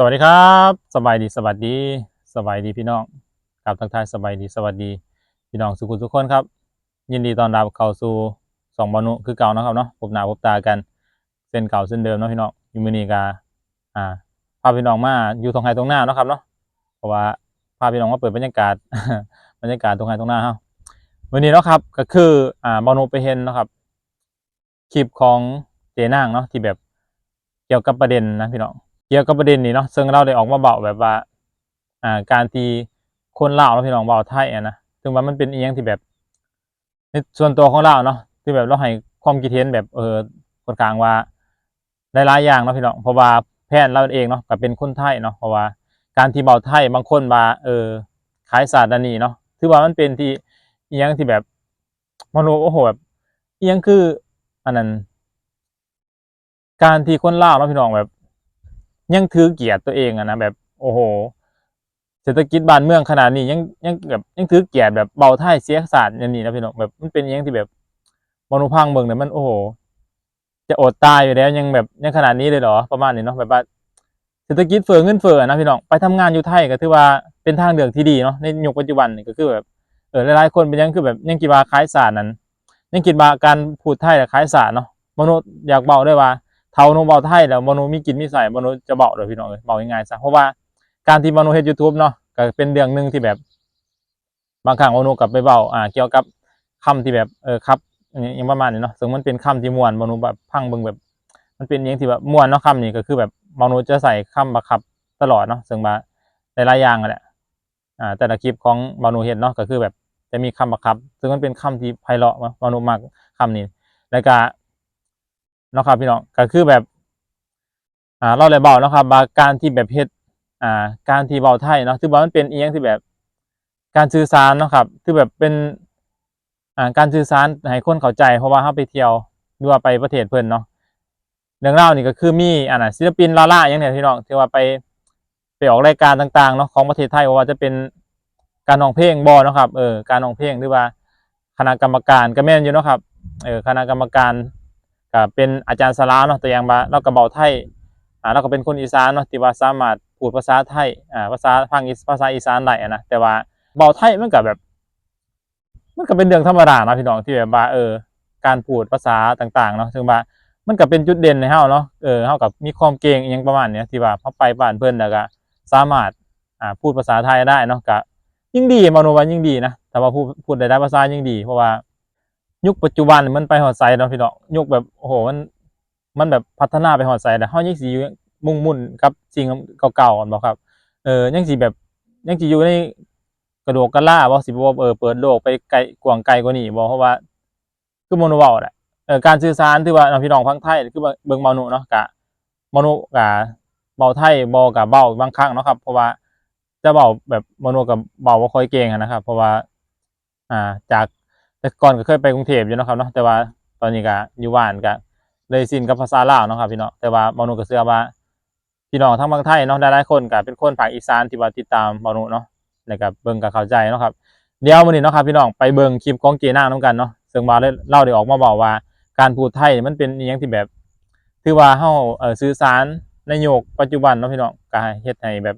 สวัสดีครับ สบายดีสวัสดีสบายดีพี่น้องกับทักทายสบายดีสวัสดี พี่น้องสุขุทุกคนครับ ยินดีต้อนรับเข้าสู่สองบอนุคือเก่านะครับเนาะพบหน้าพบตากันเส้นเก่าเส้นเดิมเนาะพี่น้องอยูมินีกาอ่าพาพี่น้องมาอยู่ตรงไฮตรงหน้าเนาะครับเนาะเพราะว่าพาพี่น้องมาเปิดบรรยากาศบรรยากาศตรงไฮตรงหน้าเฮาวันนี้เนาะครับก็คืออ่าบอนุไปเห็นเนาะครับคลิปของเจนางเนาะที่แบบเกี่ยวกับประเด็นนะพี่น้อง เกี่ยวกับประเด็นนี้เนาะซึ่งเราได้ออกมาเบาแบบว่า อ่า การที่คนลาวเนาพี่น้องเบาไทยอะนะซึ่งว่ามันเป็นอีหยังที่แบบในส่วนตัวของเราเนาะที่แบบเราให้ความคิดเห็นแบบเออค่อนข้างว่าหลายอย่างเนาะพี่น้องเพราะว่าแพทย์เราเองเนาะก็เป็นคนไทยเนาะเพราะว่า การที่เบาไทยบางคนว่าเออขายศาสตร์นีเนาะถือว่ามันเป็นที่อีหยังที่แบบมโนโอ้โหแบบอีหยังคืออันนั้นการที่คนลาวเนาะพี่น้องแบบ ยังถือเกียรติตัวเองอะนะแบบโอ้โห เศรษฐกิจบ้านเมืองขนาดนี้ยังยังแบบยังถือเกียรติแบบเบาไทยเสียศาสตร์อย่างนี้นะพี่น้องแบบมันเป็นอยังที่แบบมนุพังเมืองเนี่ยมันโอ้โห จะอดตายอยู่แล้วยังแบบยังขนาดนี้เลยเหรอประมาณนี้เนาะแบบว่าเศรษฐกิจเฟ้อเงินเฟ้อนะพี่น้องไปทำงานอยู่ไทยก็ถือว่าเป็นทางเลือกที่ดีเนาะในยุคปัจจุบันก็คือแบบเออหลายๆคนเป็นยังคือแบบยังคิดว่าคล้ายศาสตร์นั้นยังคิดว่าการพูดไทยและคล้ายศาสตร์เนาะมนุษย์อยากเบาได้วยว่า เท่าโนเบาไทยแล้วมโนมีกินมีใส่มโนจะเบาเลยพี่น้องเลยเบาง่ายๆซะเพราะว่าการที่มโนเฮ็ดยูทูบเนาะก็เป็นเรื่องหนึ่งที่แบบ บางครั้งมโนกลับไปเบาอ่า เกี่ยวกับคำที่แบบเออครับอย่างประมาณนี้เนาะซึ่งมันเป็นคำที่มวนมโนแบบพังเบิ่งแบบ มันเป็นอย่างที่แบบมวนเนาะคำนี้ก็คือแบบมโนจะใส่คำบักคับตลอดเนาะซึ่งมาหลายๆอย่างกันแหละอ่าแต่ละคลิปของมโนเฮ็ดเนาะก็คือแบบจะมีคำบักคับ ซึ่งมันเป็นคำที่ไพเราะมโนมากคำนี้แล้วก็ นะครับพี่น้องก็คือแบบอ่าเราเลยบอกเนาะครับว่าการที่แบบเฮ็ดอ่า การที่เบาไทยเนาะคือว่ามันเป็นเอียงที่แบบ การสื่อสารเนาะครับคือแบบเป็นอ่าการสื่อสารให้คนเข้าใจ เพราะว่าเฮาไปเที่ยวหรือว่าไปประเทศเพิ่อนเนาะเรื่องรานี่ก็คือมีอ่านศิลปินลาล่าอย่างเนี้ยพี่น้องที่ว่าไปไปออกรายการต่างๆเนาะของประเทศไทยว่าจะเป็นการร้องเพลงบ่เนาะครับเออการร้องเพลงหรือว่าคณะกรรมการก็แม่นอยู่เนาะครับเออคณะกรรมการ ก็เป็นอาจารย์สลาเนาะแต่อยังว่าเราก็เบาไทยอ่าเราก็เป็นคนอีสานเนาะที่ว่าสามารถพูดภาษาไทยอ่าภาษาพังอีสภาษาอีสานได้นะแต่ว่าเบาไทยมันก็แบบ มันก็เป็นเรื่องธรรมดาเนาะพี่น้องที่แบบว่าเออ การพูดภาษาต่างๆเนาะซึ่งว่ามันก็เป็นจุดเด่นในเฮาเนาะเออเฮากับมีความเก่งอหยังประมาณเนี้ยที่ว่าพอไปบ้านเพิ่อนแล้วก็สามารถอ่าพูดภาษาไทยได้เนาะก็ยิ่งดีมโนว่ายิ่งดีนะแต่ว่าพูดพูดได้ภาษายิ่งดี เพราะว่า ยุคปัจจุบันมันไปหอดไซเนาะพี่น้องยุคแบบโอ้โหมันมันแบบพัฒนาไปหอดไซแล้วเฮายังสิมุ่งมุ่นกับสิ่งเก่าๆกันบ่ครับเออยังสิแบบยังสิอยู่ในกระโดกกระล่าบ่สิบ่เออเปิดโลกไปไกลกว้างไกลกว่านี้บ่เพราะว่าคือโมโนเว้าแหละเออการสื่อสารที่ว่าพี่น้องฟังไทยคือเบิ่งเมาโนเนาะกะโมโนกะเบาไทยบ่กะเบาบางครั้งเนาะครับ เพราะว่าจะเบาแบบโมโนกับเบาบ่ค่อยเก่งนะครับ เพราะว่า อ่าจาก แต่ก่อนก็เคยไปกรุงเทพอยู่นะครับเนาะแต่ว่าตอนนี้ก็อยู่บ้านก็เลยสิ้นกับภาษาลาวเนาะครับพี่น้องแต่ว่าเมานุก็เชื่อว่าพี่น้องทั้งบางไทยเนาะหลายๆคนก็เป็นคนภาคอีสานที่ว่าติดตามเมานุเนาะแล้วก็เบิ่งก็เข้าใจเนาะครับเดี๋ยวมื้อนี้เนาะครับพี่น้องไปเบิ่งคลิปของเจนางนํกันเนาะซึ่งว่าเล่าได้ออกมาบอกว่าการพูดไทยมันเป็นอีหยังที่แบบถือว่าเฮาเอ่อสื่อสารในยุคปัจจุบันเนาะพี่น้องก็เฮ็ดให้แบบ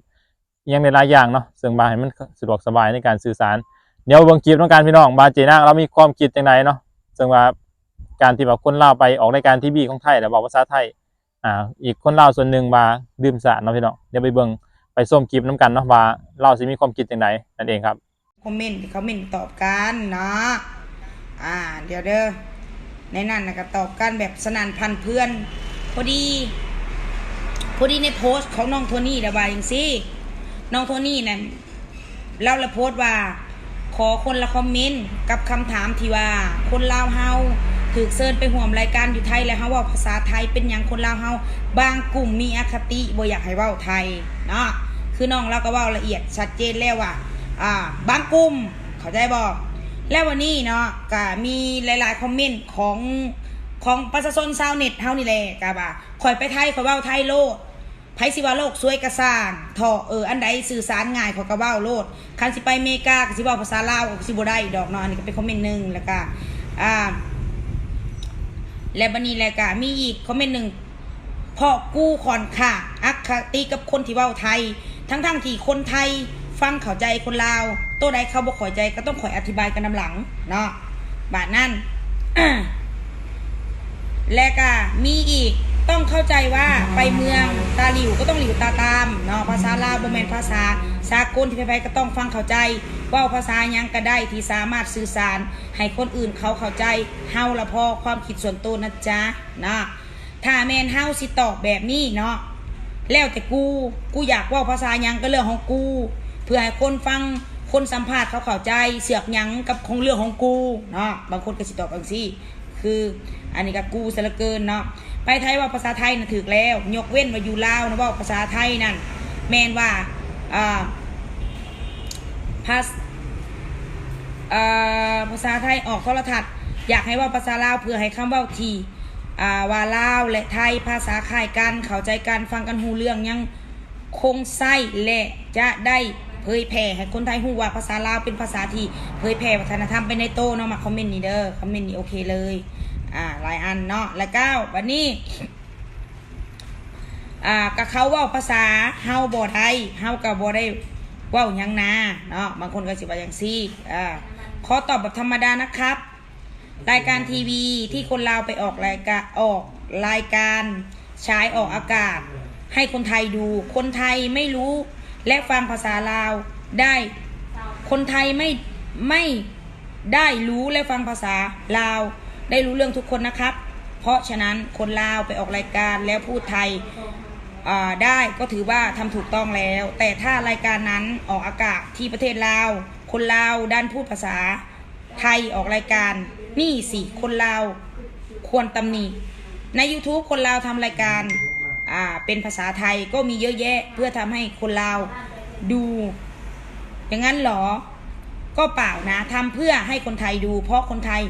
อีหยังหลายอย่างเนาะซึ่งว่าให้มันสะดวกสบายในการสื่อสาร เดี๋ยวเบิ่งคลิปต้องการพี่น้องบาเจนาเรามีความคิดจังไดเนาะซึ่งว่าการที่แบบคนลาวไปออกรายการทีวีของไทยแล้วบอกภาษาไทยอ่าอีกคนลาวส่วนหนึ่งมาดื่มสารเนาะพี่น้องเดี๋ยวไปเบิ่งไปส้มคลิปน้กันเนาะว่าเราสิมีความคิดจังไดนั่นเองครับคอมเมนต์คอมเมนต์ตอบกันเนาะอ่า เดี๋ยวเด้อในนั้นนะก็ตอบกันแบบสนั่นพันเพื่อนพอดีพอดีในโพสต์ของน้องโทนี่ระบายอย่างซี่น้องโทนี่นั่นเล่าและโพสต์ว่า ขอคนละคอมเมนต์กับคำถามที่ว่า คนลาวเฮาถูกเซิญไปห่วมรายการอยู่ไทยแล้วเฮาว่าภาษาไทยเป็นอย่างคนลาวเฮาบางกลุ่มมีอคติบ่อยากให้เว้าไทยเนาะคือน้องเราก็เว้าละเอียดชัดเจนแล้วว่าอ่าบางกลุ่มเข้าใจบอกแล้ววันนี้เนาะก็มีหลายๆคอมเมนต์ของของประชาชนชาวเน็ตเฮานี่แหละก็ว่าข่อยไปไทยข่อยเว้าไทยโลด ไผสิว่าโลกสวยกระสร้างทอเอออันใดสื่อสารง่ายเขาก็เว้าโลดคันสิไปเมกาสิเว้าภาษาลาวสิบ่ได้ดอกเนาะอันนี้ก็เป็นคอมเมนต์หนึ่งแล้วก็อ่าและบันนี้แหละก็มีอีกคอมเมนต์หนึ่งพเพราะกูขอนค่ะอักคติกับคนที่เว้าไทย ทั้งๆที่คนไทยฟังเข้าใจคนลาวตัวใดเขาบ่เข้าใจก็ต้องคอยอธิบายกันนำหลังเนาะบาดนั้นและก็มีอีก ต้องเข้าใจว่าไปเมืองตาหลิวก็ต้องหลิวตาตามเนาะภาษาลาวบ่แม่นภาษาสากลที่ไปๆก็ต้องฟังเข้าใจว่าภาษายังก็ได้ที่สามารถสื่อสาร ให้คนอื่นเขาเข้าใจเฮาละพอความคิดส่วนตัวนะจ๊ะเนาะถ้าแมนเฮาสิตอบแบบนี้เนาะแล้วแต่กูกูอยากว่าภาษายังก็เรื่องของกู เพื่อให้คนฟังคนสัมภาษณ์เขาเข้าใจเสือกยังกับของเรื่องของกูเนาะบางคนก็สิตอบบางซี่คืออันนี้ก็กูซะเหลือเกินเนาะ ไปไทยว่าภาษาไทยน่ะถึกแล้ว ยกเว้นว่าอยู่ลาวนะว่าภาษาไทยนั่นแมนว่าอ่าภาษาภาษาไทยออกโทรทัศน์อยากให้ว่าภาษาลาวเพื่อให้คำว่าทีว่าลาวและไทยภาษาคล้ายกันเข้าใจกันฟังกันหูเรื่องยังคงไส้และจะได้เผยแผ่ให้คนไทยหูว่าภาษาลาวเป็นภาษาที่เผยแผ่วัฒนธรรมไปในโต้เนาะมาคอมเมนต์นี่เด้อคอมเมนต์นี่โอเคเลย อ่าหลายอันเนาะแล้วก็วันนี้อ่ากับเขาว่าภาษาเฮาบ่ได้เฮากับบ่ได้ว้าหยังนาเนาะบางคนก็สิว่าอย่างซี่อ่าขอตอบแบบธรรมดานะครับ รายการทีวีที่คนลาวไปออกรายการออกรายการฉายออกอากาศ ให้คนไทยดู คนไทยไม่รู้และฟังภาษาลาวได้ คนไทยไม่ไม่ได้รู้และฟังภาษาลาว ได้รู้เรื่องทุกคนนะครับ เพราะฉะนั้นคนลาวไปออกรายการแล้วพูดไทยได้ก็ถือว่าทำถูกต้องแล้ว แต่ถ้ารายการนั้นออกอากาศที่ประเทศลาว คนลาวด้านพูดภาษาไทยออกรายการนี่สิคนลาวควรตำหนิใน YouTube คนลาวทำรายการเป็นภาษาไทยก็มีเยอะแยะเพื่อทำให้คนลาวดู อย่างนั้นเหรอ ก็เปล่านะทำเพื่อให้คนไทยดู เพราะคนไทย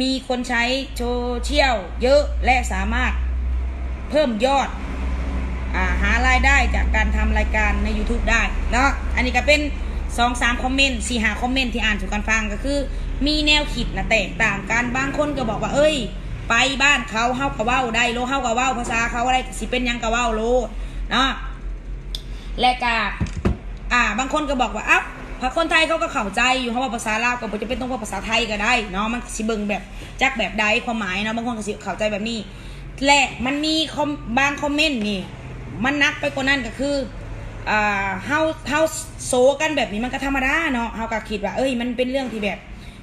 มีคนใช้โซเชียลเยอะและสามารถเพิ่มยอดอาหารายได้จากการทำรายการใน YouTube ได้เนาะอันนี้ก็เป็นสองสามคอมเมนต์สี่หาคอมเมนต์ที่อ่านสู่กันฟังก็คือ มีแนวคิดนะแตกต่างกันบางคนก็บอกว่า เอ้ย ไปบ้านเขาเฮากะเว้าได้โลเฮากะเว้าภาษาเขาอะไรสิเป็นยังกะเว้าโลเนาะและกาอ่าบางคนก็บอกว่าอ้าว พอคนไทยเขาก็เข้าใจอยู่เขาว่าภาษาลาวก็บ่จะเป็นต้องว่าภาษาไทยก็ได้เนาะมันสิเบิ่งแบบจักแบบใดความหมายเนาะบางคนก็สิเข้าใจแบบนี้และมันมีคอมบางคอมเมนต์นี่ มันนักไปกว่านั้นก็คืออ่าเฮาเฮาโซกันแบบนี้มันก็ธรรมดาเนาะเฮาก็คิดว่าเอ้ยมันเป็นเรื่องที่แบบ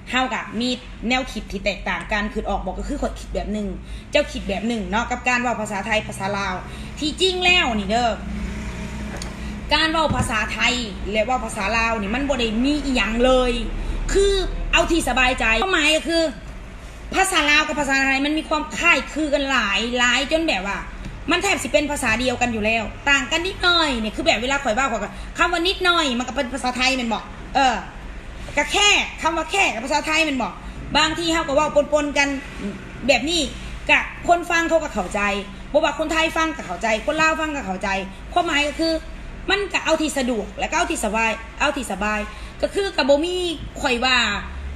เฮากับมีแนวคิดที่แตกต่างกันคือออกบอกก็คือคนคิดแบบหนึ่งเจ้าคิดแบบหนึ่งเนาะกับการว่าภาษาไทยภาษาลาว ที่จริงแล้วนี่เด้อ การเว่าภาษาไทยและเว่าภาษาลาวนี่มันบ่ได้มีอีหยังเลย คือเอาที่สบายใจความหมายก็คือ ภาษาลาวกับภาษาไทยมันมีความคล้ายคลึงกันหลายหลายจนแบบว่า มันแทบสิเป็นภาษาเดียวกันอยู่แล้ว ต่างกันนิดหน่อยเนี่ยคือแบบเวลาข่อยว่าข่อยก็คำว่านิดหน่อยมันก็เป็นภาษาไทยแมันบอกเออก็แค่คำว่าแค่กับภาษาไทยแมันบอกบางที่เขาก็เว่าปนๆกันแบบนี้กับคนฟังเขาก็เข้าใจบอกว่าคนไทยฟังก็เข้าใจ คนลาวฟังก็เข้าใจความหมายก็คือ มันก็เอาที่สะดวกและก็เอาที่สบาย เอาที่สบาย ก็คือกับโบมี่ข่อยว่า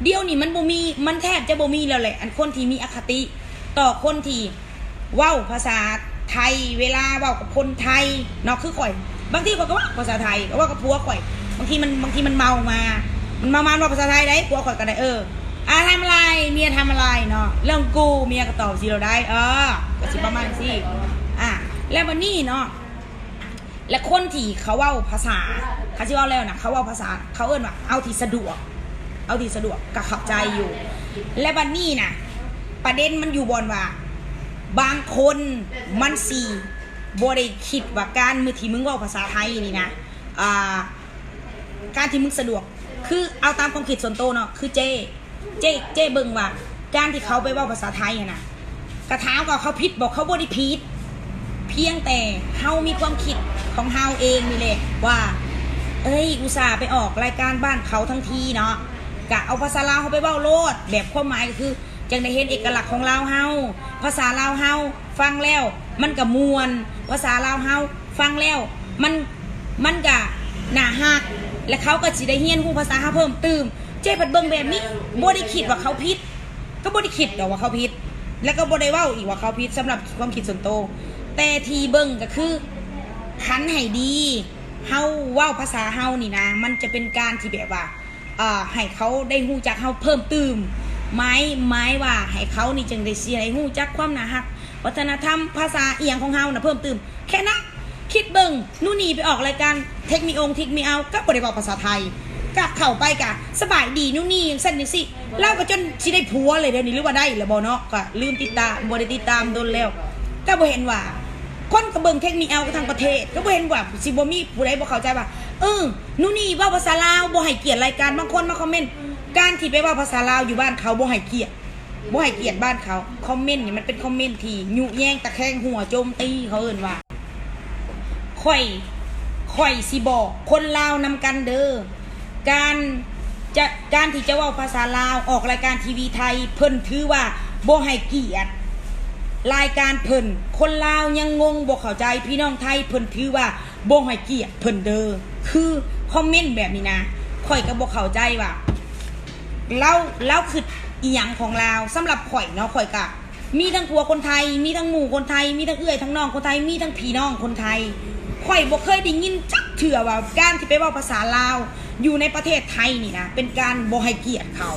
เดี๋ยวนี้มันโบมีมันแทบจะโบมีแล้วแหละ อันคนที่มีอคติต่อคนที่ว้าภาษาไทยเวลาเว้ากับคนไทยเนาะคือข่อย บางทีข่อยก็ว่าภาษาไทยก็เว่ากับผัวข่อย บางทีมันบางทีมันเมามา มันเมามาว่าภาษาไทยได้ผัวข่อยก็ได้เอออาทำอะไรเมียทำอะไรเนาะเรื่องกูเมียก็ตอบสิเราได้ เออก็สิประมาณนี้สิอะแล้ววันนี้เนาะ และคนที่เขาเว่าภาษาเขาชื่อว่าแล้วนะเขาเว่าภาษาเขาเอิ้นว่าเอาที่สะดวก เอาที่สะดวกก็เข้าใจอยู่ และบันนี้นะประเด็นมันอยู่บนว่า บางคนมันสี่บได้คิดว่าการมือที่มึงเว่าภาษาไทยนี่นะอ่าการที่มึงสะดวก คือเอาตามความคิดส่วนตัวเนาะคือเจเจเจเบิ่งว่า การที่เขาไปเว่าภาษาไทยนะกระถามว่าเขาผิดบอกเขาบริผิด เพียงแต่เฮามีความคิดของเฮาเองนี่แหละว่า เอ้ยอุตส่าห์ไปออกรายการบ้านเขาทั้งทีเนาะกะเอาภาษาลาวเขาไปเว้าโลด แบบความหมายก็คือจังได้เห็นเอกลักษณ์ของลาวเฮาภาษาลาวเฮาฟังแล้ว มันก็มวนภาษาลาวเฮาฟังแล้ว มันมันก็น่าฮักและเขาก็สิได้เรียนรู้ภาษาเฮาเพิ่มเติมเจ๊เพัดเบิ่งแบบนี้บ่ได้คิดว่าเขาผิด ก็บ่ได้คิดดอกว่าเขาผิด แล้วก็บ่ได้เว้าอีกว่าเขาผิดสำหรับความคิดส่วนตัว แต่ที่เบิ่งก็คือคันให้ดีเฮาเว้าภาษาเฮานี่นะ มันจะเป็นการที่แบบว่าเอ่อให้เขาได้ฮู้จักเฮาเพิ่มเติมไม้ไม้ว่าให้เขานี่จึงได้เสียให้ฮู้จักความน่าฮัก วัฒนธรรมภาษาเอียงของเฮานะเพิ่มเติมแค่นั้นคิดเบิ่งนู่นนี่ไปออกรายการเทคมีองเทคมีเอาก็บ่ได้บอกภาษาไทยก็เข้าไปกะสบายดีนู่นนี่ย่างสั้นอย่างสิเล่าก็จนสิได้ผัวเลยเดี๋ยวนี้หรือว่าได้หรือบ่เนาะก็ลืมติดตามบ่ได้ติดตามโดนแล้วก็บ่เห็นว่า คนก็เบิงเทคนิคเอาทั้งประเทศ ก็เห็นว่าสิบมีผู้ใดบ่เข้าใจว่าเออนู่นนี่ว่าภาษาลาวบ่ให้เกียรติรายการบางคนมาคอมเมนต์การที่ไปว่าภาษาลาวอยู่บ้านเขาบ่ให้เกียรติบ่ให้เกียรติบ้านเขาคอมเมนต์นี่มันเป็นคอมเมนต์ที่ยุแยงตะแคงหัวโจมตีเขาเอิ้นว่าข่อยข่อยสิบอกคนลาวนำกันเด้อการจะการที่จะว่าภาษาลาวออกรายการทีวีไทย เพิ่นถือว่าบ่ให้เกียรติ รายการเพิ่น คนลาวยังงงบ่เข้าใจพี่น้องไทยเพิ่นถือว่าบ่ให้เกียรติเพิ่นเด้อคือคอมเมนต์แบบนี้นะข่อยก็บ่เข้าใจว่าเราเราคืออีหยังของลาวสำหรับข่อยเนาะข่อยก็มีทั้งผัวคนไทย มีทั้งหมู่คนไทย มีทั้งเอื้อยทั้งน้องคนไทย มีทั้งพี่น้องคนไทยข่อยบ่เคยได้ยินจักเถื่อว่าการที่ไปเว้าภาษาลาว อยู่ในประเทศไทยนี่นะเป็นการบ่ให้เกียรติเขา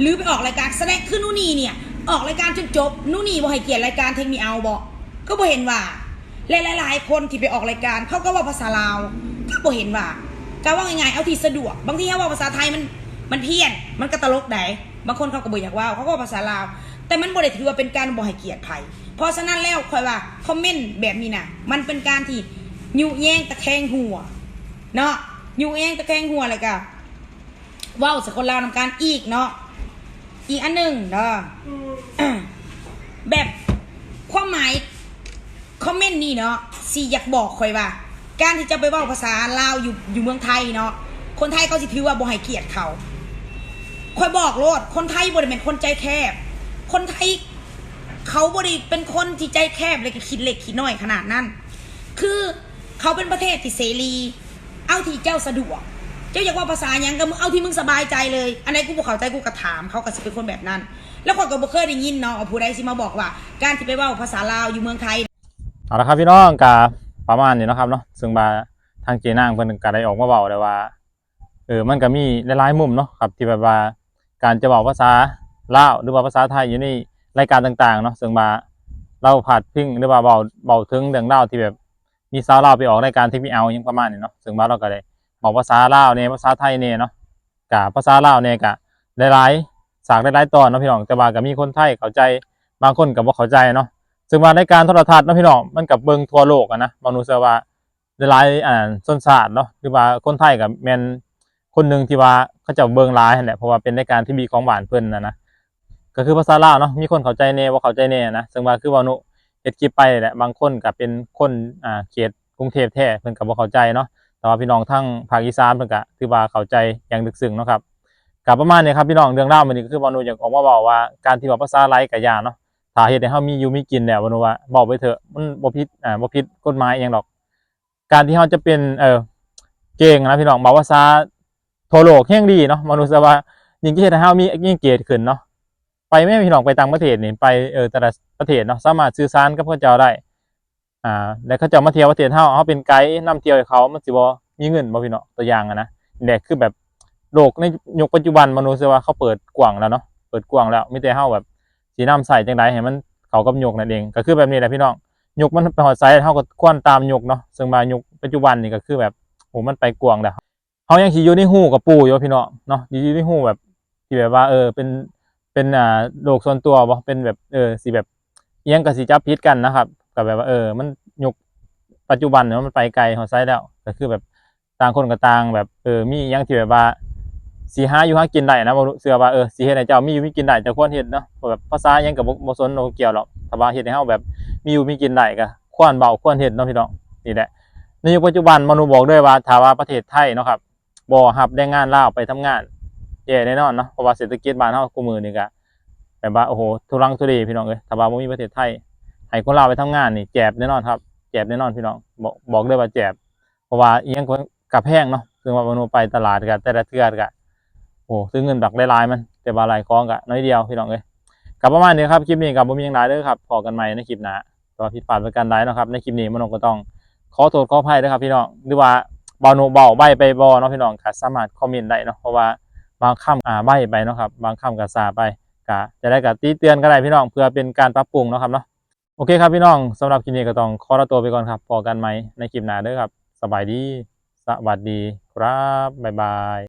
หรือไปออกรายการแสดงขึ้นนู่นนี่เนี่ย ออกรายการจนจบนู่นนี่บ่ให้เกียรติรายการเทคมีเอาบ่ก็บ่เห็นว่าและหลายคนที่ไปออกรายการเขาก็ว่าภาษาลาวก็บ่เห็นว่าก็ว่าง่ายๆเอาที่สะดวก บางทีเขาว่าภาษาไทยมันมันเพี้ยน มันก็ตลกได้บางคนเขาก็บ่อยากว่าเขาก็าภาษาลาว แต่มันบ่ได้ถือว่าเป็นการบ่ให้เกียรติไผเพราะฉะนั้นแล้วคอยว่าคอมเมนต์แบบนี้นะมันเป็นการที่ยุแยงตะแคงหัวเนาะยุแยงตะแคงหัวอะไรกันว้าสกลลาวนำการอีกเนาะอีกอันหนึ่งเนาะ แบบความหมายคอมเมนต์นี่เนาะสีอยากบอกคอยว่า การที่จะไปว่าภาษาลาวอยู่อยู่เมืองไทยเนาะคนไทยเขาสิถือว่าบ่ให้เกียรติเขาคอยบอกโลดคนไทยบ่ได้เป็นคนใจแคบ คนไทยเขาบ่ได้เป็นคนที่ใจแคบเลยก็คิดเล็กคิดน้อยขนาดนั้น คือเขาเป็นประเทศที่เสรี เอาที่เจ้าสะดวก เจ้าอยากว่าภาษายังก็มึงเอาที่มึงสบายใจเลย อันไหนกูบอกเขาใจกูก็ถามเขาก็สิเป็นคนแบบนั้น แล้วคนก็บ่เคยได้ยินเนาะว่าผู้ใดสิมาบอกว่า การที่ไปเว้าภาษาลาวอยู่เมืองไทยเอาละครับพี่น้องกาประมาณนี้เนาะครับเนาะซึ่งบาทางเจนางเพิ่นก็ได้ออกมาเว้าได้ว่าเออมันก็มีหลายๆมุมเนาะครับที่แบบว่าการจะเว้าภาษาลาวหรือว่าภาษาไทยอยู่ในรายการต่างๆเนาะซึ่งบาเราผาดพิงหรือว่าเว้าเว้าถึงเรื่องราที่แบบมีสาวลาวไปออกรายการที่มีเอาหยังประมาณนี้เนาะซึ่งบาเราก็ได้บอกภาษาลาวเนี่ยภาษาไทยเนี่ยเนาะกะภาษาลาวเนี่ยกะหลายๆ สากหลายตอนเนาะพี่น้องแต่ว่าก็มีคนไทยเข้าใจบางคนก็บ่เข้าใจเนาะซึ่งว่ารายการโทรทัศน์เนาะพี่น้องมันกับเบิงทั่วโลกอะนะมนุษย์ว่าหลายอ่าส้นศาสตร์เนาะคือว่าคนไทยกับแมนคนหนึ่งที่ว่าเขาจะเบิงหลายนั่นแหละเพราะว่าเป็นรายการที่มีของหวานเพิ่นนะนะก็คือภาษาลาวเนาะมีคนเข้าใจแน่ว่าเข้าใจแน่นะซึ่งว่าคือว่านุเฮ็ดคลิปไปแหละบางคนก็เป็นคนอ่าเขตกรุงเทพแท้เพิ่นก็บ่เข้าใจเนาะแต่ว่าพี่น้องทั้งภาคอีสานเพิ่นก็ถือว่าเข้าใจอย่างลึกซึ้งเนาะครับ ก็ประมาณนี้ครับพี่น้องเรื่องราวมันนี้ก็คือว่านุอยากออกมาบอกว่าการที่ว่าภาษาไร้กับยาเนาะถ้าเฮ็ดให้เฮามีอยู่มีกินแล้วบ่รู้ว่าบอกไปเถอะมันบ่ผิดอ่าบ่ผิดกฎหมายอิหยังดอก การที่เฮาจะเป็นเออเก่งนะพี่น้องบอกว่าซาโทโลกแห่งดีเนาะมนุษย์ว่ายิ่งที่เฮ็ดให้เฮามียิ่งเกียรติขึ้นเนาะไปแม่พี่น้องไปต่างประเทศนี่ไปเออแต่ละประเทศเนาะสามารถสื่อสารกับเขาเจ้าได้อ่าแล้วเขาจ้ามาเที่ยวประเทศเฮาเฮาเป็นไกด์นำเที่ยวให้เขามันสิบ่มีเงินบ่พี่น้องตัวอย่างอะนะนี่แหละคือแบบ โลกในยุคปัจจุบันมนุษย์ว่าเขาเปิดกว้างแล้วเนาะเปิดกว้างแล้วมีแต่เฮาแบบสีน้ำใสจังไดให้มันเขากับยกนั่นเอง ก็คือแบบนี้แหละพี่น้องยกมันไปหอดไซส์เท่ากับควนตามยกเนาะซึ่งมายกปัจจุบันนี่ก็คือแบบโหมันไปกวางแล้วเขายังขี่อยู่ในหูกับปูอยู่พี่น้องเนาะอยู่ในหูแบบที่แบบว่า เออ เป็นเป็นอ่าโลกส่วนตัวบ่เป็นแบบเออสีแบบเอียงกับสีจับพิษกันนะครับกับแบบว่าเออ มันยกปัจจุบันเนี่ยมันไปไกลหอดไซส์แล้วก็คือแบบต่างคนกับต่างแบบเออมียังที่แบบว่า สีหาอยู่หากินได้นะบ่รู้เชื่อว่าเออสิเฮ็ดให้เจ้ามีอยู่มีกินได้เจ้าควรเฮ็ดเนาะแบบภาษาหยังก็บ่บ่สนบ่เกี่ยวหรอกถ้าว่าเฮ็ดให้เฮาแบบมีอยู่มีกินได้ก็ควรเบาควรเฮ็ดเนาะพี่น้องนี่แหละในยุคปัจจุบันมนุษย์บอกด้วยว่าถ้าว่าประเทศไทยเนาะครับบ่รับแรงงานลาวไปทำงานแย่แน่นอนเนาะเพราะว่าเศรษฐกิจบ้านเฮากูมือนี่ก็แบบว่าโอ้โหทุรังทุเลพี่น้องเอ้ยถ้าว่าบ่มีประเทศไทยให้คนลาวไปทำงานนี่แจบแน่นอนครับแจบแน่นอนพี่น้องบอกบอกเลยว่าแจบเพราะว่าอีหยังก็กับแพงเนาะซึ่งว่ามนุษย์ไปตลาดก็แต่ละเทื่อก็ โอ้ซื้อเงินดักได้หลายมัน แต่บาหลายกองกะน้อยเดียวพี่น้องเอ้ยกับประมาณนี้ครับคลิปนี้กับบ่มียังหลายเด้อครับพอกันใหม่ในคลิปหน้าต่อผิดพลาดประการใดเนาะครับ ในคลิปนี้มโนก็ต้องขอโทษขออภัยด้วยครับพี่น้องหรือว่าเบาโนเบาใบไปบอเนาะพี่น้องก็สามารถคอมเมนต์ได้เนาะเพราะว่าบางคำอ่าใบไปเนาะครับบางคำก็ซาไปก็จะได้กับตีเตือนก็ได้พี่น้องเพื่อเป็นการปรับปรุงเนาะครับเนาะโอเคครับพี่น้องสำหรับคลิปนี้ก็ต้องขอลาตัวไปก่อนครับพอกันไหมในคลิปหน้าเด้อครับ สบายดี สวัสดีครับบ๊ายบาย